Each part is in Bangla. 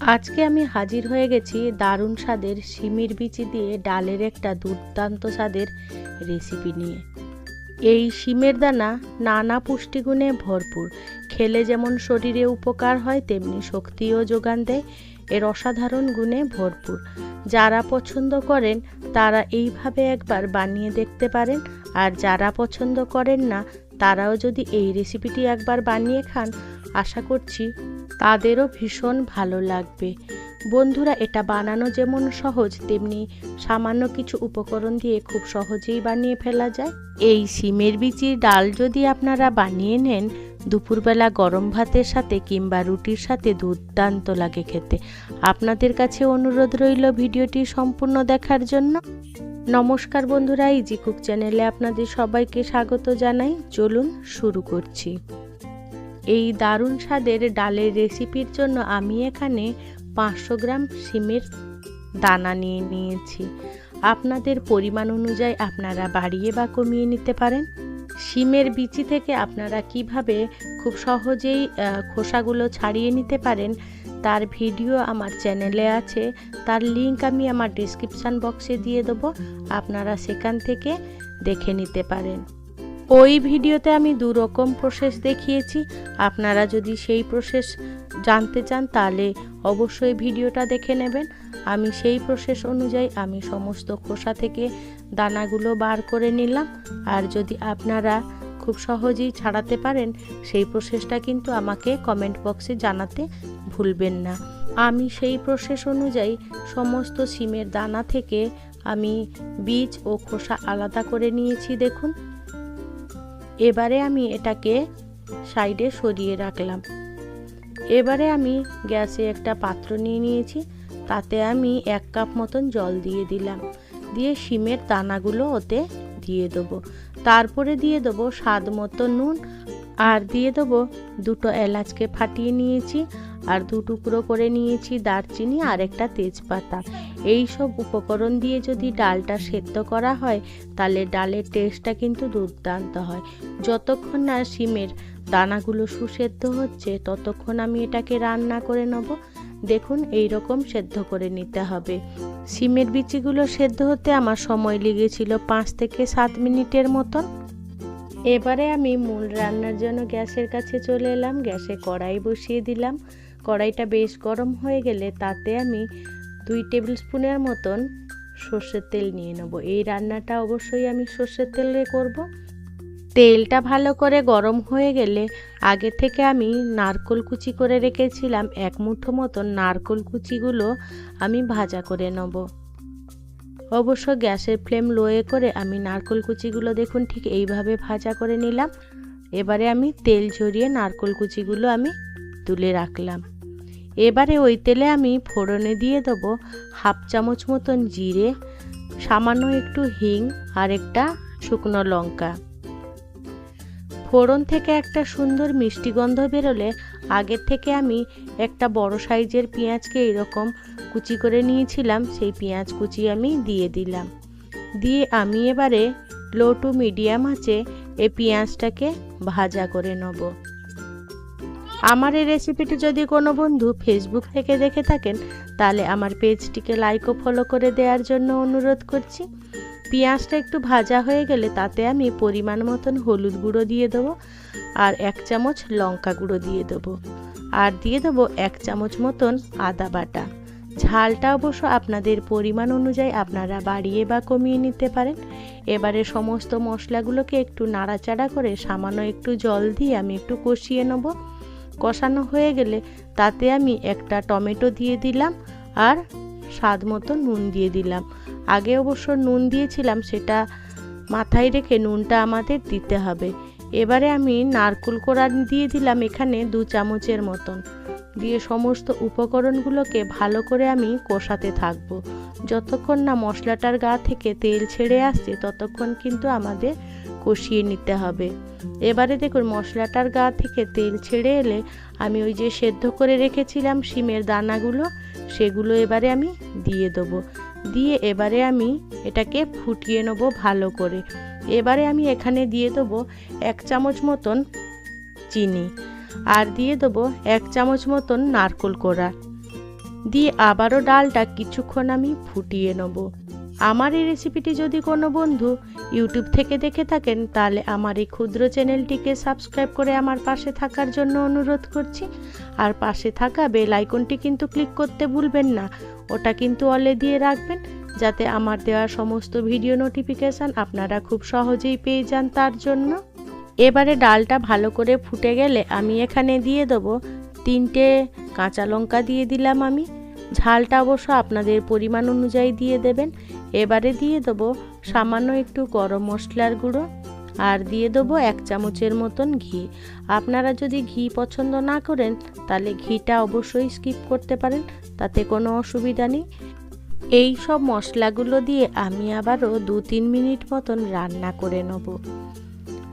আজকে আমি হাজির হয়ে গেছি দারুণ স্বাদের সিমির বিচি দিয়ে ডালের একটা দুর্দান্ত স্বাদের রেসিপি নিয়ে। এই সিমের দানা নানা পুষ্টিগুণে ভরপুর। খেলে যেমন শরীরে উপকার হয়, তেমনি শক্তিও যোগান দেয়, এর অসাধারণ গুণে ভরপুর। যারা পছন্দ করেন, তারা এইভাবে একবার বানিয়ে দেখতে পারেন। আর যারা পছন্দ করেন না, তারাও যদি এই রেসিপিটি একবার বানিয়ে খান, আশা করছি তাদেরও ভীষণ ভালো লাগবে। বন্ধুরা, এটা বানানো যেমন সহজ, তেমনি সামান্য কিছু উপকরণ দিয়ে খুব সহজেই বানিয়ে ফেলা যায়। এই সিমের বিচির ডাল যদি আপনারা বানিয়ে নেন, দুপুরবেলা গরম ভাতের সাথে কিংবা রুটির সাথে দুর্দান্ত লাগে খেতে। আপনাদের কাছে অনুরোধ রইল ভিডিওটি সম্পূর্ণ দেখার জন্য। নমস্কার বন্ধুরা, ইজি কুক চ্যানেলে আপনাদের সবাইকে স্বাগত জানাই। চলুন শুরু করছি। এই দারুণ স্বাদের ডালের রেসিপির জন্য আমি এখানে পাঁচশো গ্রাম সিমের দানা নিয়ে নিয়েছি। আপনাদের পরিমাণ অনুযায়ী আপনারা বাড়িয়ে বা কমিয়ে নিতে পারেন। সিমের বিচি থেকে আপনারা কীভাবে খুব সহজেই খোসাগুলো ছাড়িয়ে নিতে পারেন, তার ভিডিও আমার চ্যানেলে আছে। তার লিংক আমি আমার ডিসক্রিপশান বক্সে দিয়ে দেবো। আপনারা সেখান থেকে দেখে নিতে পারেন। ওই ভিডিওতে আমি দু রকম প্রসেস দেখিয়েছি। আপনারা যদি সেই প্রসেস জানতে চান, তাহলে অবশ্যই ভিডিওটা দেখে নেবেন। আমি সেই প্রসেস অনুযায়ী আমি সমস্ত খোসা থেকে দানাগুলো বার করে নিলাম। আর যদি আপনারা খুব সহজেই ছাড়াতে পারেন, সেই প্রসেসটা কিন্তু আমাকে কমেন্ট বক্সে জানাতে ভুলবেন না। আমি সেই প্রসেস অনুযায়ী সমস্ত সিমের দানা থেকে আমি বীজ ও খোসা আলাদা করে নিয়েছি, দেখুন। এবারে আমি এটাকে সাইডে সরিয়ে রাখলাম। এবারে আমি গ্যাসে একটা পাত্র নিয়ে নিয়েছি, তাতে আমি এক কাপ মতন জল দিয়ে দিলাম। দিয়ে শিমের দানাগুলো ওতে দিয়ে দেবো। তারপরে দিয়ে দেবো স্বাদ মতো নুন, আর দিয়ে দেবো দুটো এলাচকে ফাটিয়ে নিয়েছি। আর দু টুকরো করে নিয়েছি দারচিনি আর একটা তেজপাতা। এই সব উপকরণ দিয়ে যদি ডালটা সেদ্ধ করা হয়, তাহলে ডালের টেস্টটা কিন্তু দুর্দান্ত হয়। যতক্ষণ না শিমের দানাগুলো সুসেদ্ধ হচ্ছে, ততক্ষণ আমি এটাকে রান্না করে নেব। দেখুন এই রকম সেদ্ধ করে নিতে হবে। সিমের বিচিগুলো সেদ্ধ হতে আমার সময় লেগেছিল পাঁচ থেকে সাত মিনিটের মতন। এবারে আমি মূল রান্নার জন্য গ্যাসের কাছে চলে এলাম। গ্যাসে কড়াই বসিয়ে দিলাম। কড়াইটা বেশ গরম হয়ে গেলে তাতে আমি দুই টেবিল স্পুনের মতন সর্ষের তেল নিয়ে নেব। এই রান্নাটা অবশ্যই আমি সর্ষের তেলে করব। তেলটা ভালো করে গরম হয়ে গেলে আগে থেকে আমি নারকোল কুচি করে রেখেছিলাম। এক মুঠো মতন নারকোল কুচিগুলো আমি ভাজা করে নেব। অবশ্য গ্যাসের ফ্লেম লোয়ে করে আমি নারকোল কুচিগুলো দেখুন ঠিক এইভাবে ভাজা করে নিলাম। এবারে আমি তেল ঝরিয়ে নারকোল কুচিগুলো আমি তুলে রাখলাম। এবারে ওই তেলে আমি ফোড়নে দিয়ে দেবো হাফ চামচ মতন জিরে, সামান্য একটু হিং আর একটা শুকনো লঙ্কা। ফোড়ন থেকে একটা সুন্দর মিষ্টি গন্ধ বেরোলে আগের থেকে আমি একটা বড় সাইজের পেঁয়াজকে এরকম কুচি করে নিয়েছিলাম, সেই পেঁয়াজ কুচি আমি দিয়ে দিলাম। দিয়ে আমি এবারে লো টু মিডিয়াম আছে এই পেঁয়াজটাকে ভাজা করে নেব। আমার এই রেসিপিটি যদি কোনো বন্ধু ফেসবুক থেকে দেখে থাকেন, তাহলে আমার পেজটিকে লাইক ও ফলো করে দেওয়ার জন্য অনুরোধ করছি। পেঁয়াজটা একটু ভাজা হয়ে গেলে তাতে আমি পরিমাণ মতন হলুদ গুঁড়ো দিয়ে দেবো আর এক চামচ লঙ্কা গুঁড়ো দিয়ে দেবো। আর দিয়ে দেবো এক চামচ মতন আদা বাটা। ঝালটা অবশ্য আপনাদের পরিমাণ অনুযায়ী আপনারা বাড়িয়ে বা কমিয়ে নিতে পারেন। এবারে সমস্ত মশলাগুলোকে একটু নাড়াচাড়া করে সামান্য একটু জল দিয়ে আমি একটু কষিয়ে নেব। কষানো হয়ে গেলে তাতে আমি একটা টমেটো দিয়ে দিলাম আর স্বাদ মতো নুন দিয়ে দিলাম। আগে অবশ্য নুন দিয়েছিলাম, সেটা মাথায় রেখে নুনটা আমাদের দিতে হবে। এবারে আমি নারকুল কোড়া দিয়ে দিলাম এখানে দু চামচের মতন। দিয়ে সমস্ত উপকরণগুলোকে ভালো করে আমি কষাতে থাকব। যতক্ষণ না মশলাটার গা থেকে তেল ছেড়ে আসছে, ততক্ষণ কিন্তু আমাদের কষিয়ে নিতে হবে। এবারে দেখুন, মশলাটার গা থেকে তেল ছেড়ে এলে আমি ওই যে সেদ্ধ করে রেখেছিলাম শিমের দানাগুলো, সেগুলো এবারে আমি দিয়ে দেবো। দিয়ে এবারে আমি এটাকে ফুটিয়ে নেব ভালো করে। এবারে আমি এখানে দিয়ে দেবো এক চামচ মতন চিনি আর দিয়ে দেবো এক চামচ মতন নারকোল কোড়া। দিয়ে আবারও ডালটা কিছুক্ষণ আমি ফুটিয়ে নেব। আমার এই রেসিপিটি যদি কোনো বন্ধু ইউটিউব থেকে দেখে থাকেন, তাহলে আমার এই ক্ষুদ্র চ্যানেলটিকে সাবস্ক্রাইব করে আমার পাশে থাকার জন্য অনুরোধ করছি। আর পাশে থাকা বেল আইকনটি কিন্তু ক্লিক করতে ভুলবেন না। ওটা কিন্তু অলে দিয়ে রাখবেন, যাতে আমার দেওয়া সমস্ত ভিডিও নোটিফিকেশান আপনারা খুব সহজেই পেয়ে যান তার জন্য। এবারে ডালটা ভালো করে ফুটে গেলে আমি এখানে দিয়ে দেবো তিনটে কাঁচা লঙ্কা দিয়ে দিলাম আমি। ঝালটা অবশ্য আপনাদের পরিমাণ অনুযায়ী দিয়ে দেবেন। এবারে দিয়ে দেবো সামান্য একটু গরম মশলার গুঁড়ো আর দিয়ে দেবো এক চামচের মতন ঘি। আপনারা যদি ঘি পছন্দ না করেন, তাহলে ঘিটা অবশ্যই স্কিপ করতে পারেন, তাতে কোনো অসুবিধা নেই। এই সব মশলাগুলো দিয়ে আমি আবারও দু তিন মিনিট মতন রান্না করে নেব।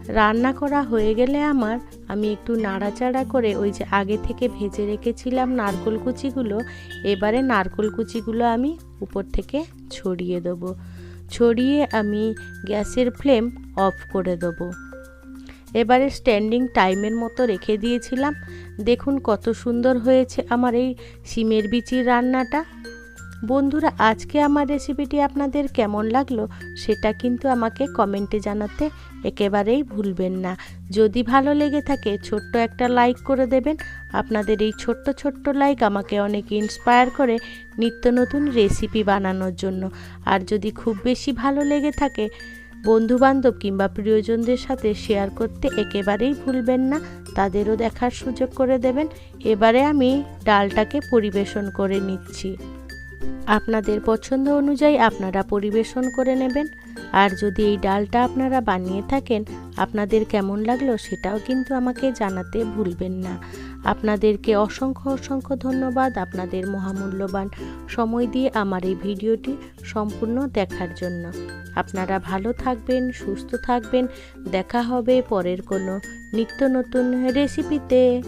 রান্না করা হয়ে গেলে আমার, আমি একটু নাড়াচাড়া করে ওই যে আগে থেকে ভেজে রেখেছিলাম নারকোল কুচিগুলো, এবারে নারকোল কুচিগুলো আমি উপর থেকে ছড়িয়ে দেবো। ছড়িয়ে আমি গ্যাসের ফ্লেম অফ করে দেবো। এবারে স্ট্যান্ডিং টাইমের মতো রেখে দিয়েছিলাম। দেখুন কত সুন্দর হয়েছে আমার এই সিমের বিচির রান্নাটা। বন্ধুরা, আজকে আমার রেসিপিটি আপনাদের কেমন লাগল সেটা কিন্তু আমাকে কমেন্টে জানাতে একেবারেই ভুলবেন না। যদি ভালো লেগে থাকে, ছোট্ট একটা লাইক করে দেবেন। আপনাদের এই ছোট্ট ছোট্ট লাইক আমাকে অনেক ইন্সপায়ার করে নিত্য নতুন রেসিপি বানানোর জন্য। আর যদি খুব বেশি ভালো লেগে থাকে, বন্ধুবান্ধব কিংবা প্রিয়জনদের সাথে শেয়ার করতে একেবারেই ভুলবেন না, তাদেরও দেখার সুযোগ করে দেবেন। এবারে আমি ডালটাকে পরিবেশন করে নিচ্ছি। আপনাদের পছন্দ অনুযায়ী আপনারা পরিবেশন করে নেবেন। আর যদি এই ডালটা আপনারা বানিয়ে থাকেন, আপনাদের কেমন লাগল সেটাও কিন্তু আমাকে জানাতে ভুলবেন না। আপনাদেরকে অসংখ্য অসংখ্য ধন্যবাদ আপনাদের মহামূল্যবান সময় দিয়ে আমার এই ভিডিওটি সম্পূর্ণ দেখার জন্য। আপনারা ভালো থাকবেন, সুস্থ থাকবেন। দেখা হবে পরের কোনো নিত্য নতুন রেসিপিতে।